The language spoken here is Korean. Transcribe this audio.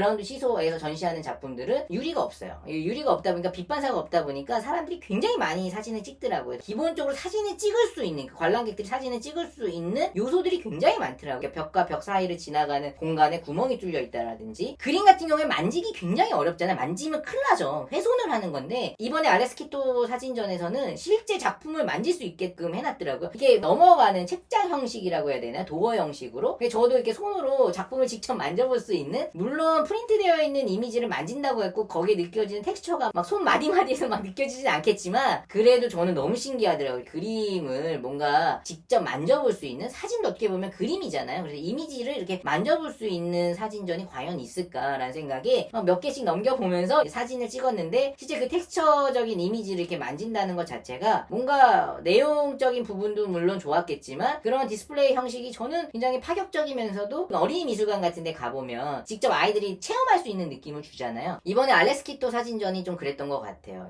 그라운드 시소에서 전시하는 작품들은 유리가 없어요. 이 유리가 없다 보니까 빛 반사가 없다 보니까 사람들이 굉장히 많이 사진을 찍더라고요. 기본적으로 사진을 찍을 수 있는 그 관람객들이 사진을 찍을 수 있는 요소들이 굉장히 많더라고요. 벽과 벽 사이를 지나가는 공간에 구멍이 뚫려 있다라든지 그림 같은 경우에 만지기 굉장히 어렵잖아요. 만지면 큰일 나죠. 훼손을 하는 건데 이번에 아레스키토 사진전에서는 실제 작품을 만질 수 있게끔 해놨더라고요. 이게 넘어가는 책장 형식이라고 해야 되나 도어 형식으로. 저도 이렇게 손으로 작품을 직접 만져볼 수 있는 물론 프린트되어 있는 이미지를 만진다고 했고 거기에 느껴지는 텍스처가 막 손 마디마디에서 막 느껴지진 않겠지만 그래도 저는 너무 신기하더라고요. 그림을 뭔가 직접 만져볼 수 있는 사진도 어떻게 보면 그림이잖아요. 그래서 이미지를 이렇게 만져볼 수 있는 사진전이 과연 있을까라는 생각에 막몇 개씩 넘겨보면서 사진을 찍었는데 실제 그 텍스처적인 이미지를 이렇게 만진다는 것 자체가 뭔가 내용적인 부분도 물론 좋았겠지만 그런 디스플레이 형식이 저는 굉장히 파격적이면서도 어린이 미술관 같은 데 가보면 직접 아이들이 체험할 수 있는 느낌을 주잖아요. 이번에 알레스키토 사진전이 좀 그랬던 것 같아요.